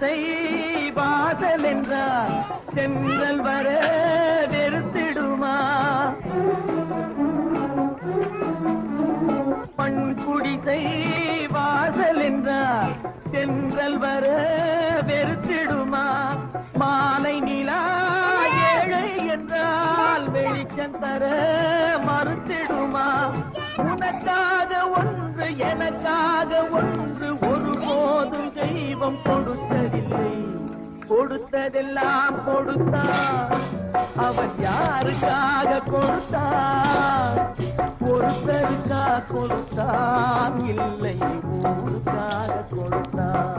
குடிசை வாசல் என்றால் செங்கல் வர வெறுத்திடுமா? பண் குடிசை வாசல் என்றால் செங்கல் வர வெறுத்திடுமா? மாலை நிலா ஏழை என்றால் வெளிச்சம் தர மறுத்திடுமா? உனக்காக ஒன்று எனக்காக ஒன்று ஒருபோதும் தெய்வம் கொடுத்த கொடுத்ததெல்லாம் கொடுத்தான் அவன் யாருக்காக கொடுத்தான் ஒருத்தருக்கா கொடுத்தான் இல்லை ஊருக்காக கொடுத்தான்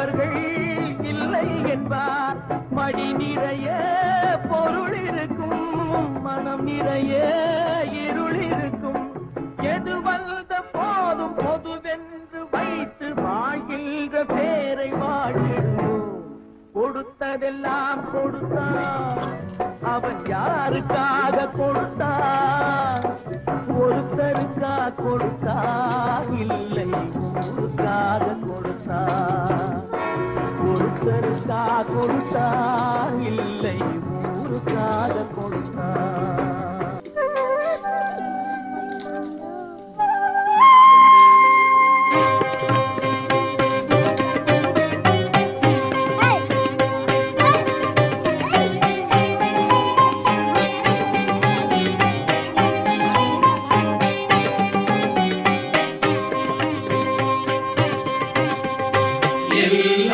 இருப்பவர்கள் இல்லை என்பார். மடி நிறைய பொருள் இருக்கும் மனம் நிறைய இருள் இருக்கும். எது வந்த போதும் பொதுவென்று வைத்து வாழ்கின்ற பேரை வாழிடுவோம் கொடுத்ததெல்லாம் கொடுத்தான் அவன் யாருக்காக கொடுத்தான் ஒருத்தருக்கா கொடுத்தான் கொடுத்தான் இல்லை ஊருக்காக கொடுத்தான் எல்லாம்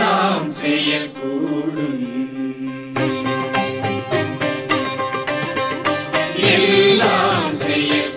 செய்யக்கூடும் எல்லாம் செய்யக்கூடும்